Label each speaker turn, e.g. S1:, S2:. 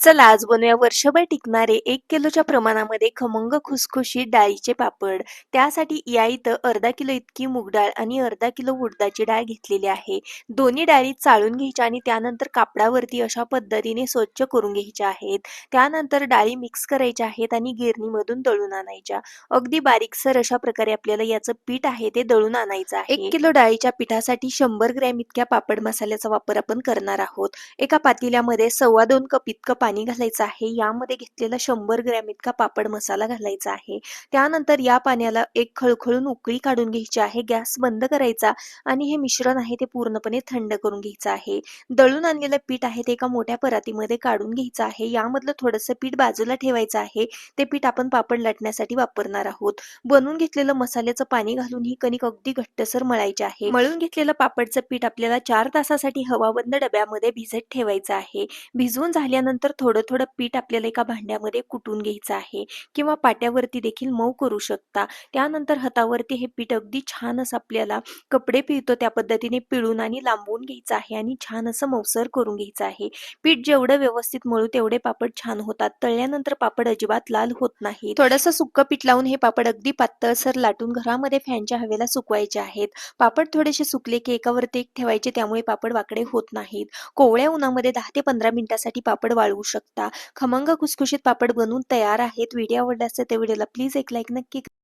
S1: चला आज बनवूया वर्षभर टिकणारे एक किलोच्या प्रमाणामध्ये खमंग खुसखुशीत डाळीचे पापड. त्यासाठी या इथं अर्धा किलो इतकी मूग डाळ आणि अर्धा किलो उडदाची डाळ घेतलेली आहे. दोन्ही डाळी चाळून घ्यायच्या आणि त्यानंतर कापडावरती अशा पद्धतीने स्वच्छ करून घ्यायच्या आहेत. त्यानंतर डाळी मिक्स करायच्या आहेत आणि गिरणीमधून दळून आणायच्या. अगदी बारीकसर अशा प्रकारे आपल्याला याचं पीठ आहे ते दळून आणायचं आहे. एक किलो डाळीच्या पिठासाठी शंभर ग्रॅम इतक्या पापड मसाल्याचा वापर आपण करणार आहोत. एका पातेल्यामध्ये सव्वा दोन कप इतकं पाणी घालायचं आहे. यामध्ये घेतलेला शंभर ग्रॅम इतका पापड मसाला घालायचा आहे. त्यानंतर या पाण्याला एक खळखळून उकळी काढून घ्यायची आहे. गॅस बंद करायचा आणि हे मिश्रण आहे ते पूर्णपणे थंड करून घ्यायचं आहे. दळून आणलेलं पीठ आहे ते एका मोठ्या परातीमध्ये काढून घ्यायचं आहे. यामधलं थोडंसं पीठ बाजूला ठेवायचं आहे. ते पीठ आपण पापड लाटण्यासाठी वापरणार आहोत. बनवून घेतलेलं मसाल्याचं पाणी घालून ही कणिक अगदी घट्टसर मळायची आहे. मळून घेतलेलं पापडचं पीठ आपल्याला चार तासासाठी हवाबंद डब्यामध्ये भिजत ठेवायचं आहे. भिजवून झाल्यानंतर थोडं थोडं पीठ आपल्याला एका भांड्यामध्ये कुटून घ्यायचं आहे किंवा पाट्यावरती देखील मऊ करू शकता. त्यानंतर हातावरती हे पीठ अगदी छान असं आपल्याला कपडे पिळतो त्या पद्धतीने पिळून आणि लांबवून घ्यायचं आहे आणि छान असं मऊसर करून घ्यायचं आहे. पीठ जेवढं व्यवस्थित मळू तेवढे पापड छान होतात. तळल्यानंतर पापड अजिबात लाल होत नाही थोडंसं सुक्क पीठ लावून हे पापड अगदी पातळसर लाटून घरामध्ये फॅनच्या हवेला सुकवायचे आहेत. पापड थोडेसे सुकले की एकावरती एक ठेवायचे त्यामुळे पापड वाकडे होत नाहीत. कोवळ्या उन्हामध्ये दहा ते पंधरा मिनिटासाठी पापड वाळू शकता. खमंग खुसखुशीत पापड बनवून तयार आहेत. व्हिडिओ आवडला असेल तर व्हिडिओला प्लीज एक लाईक नक्की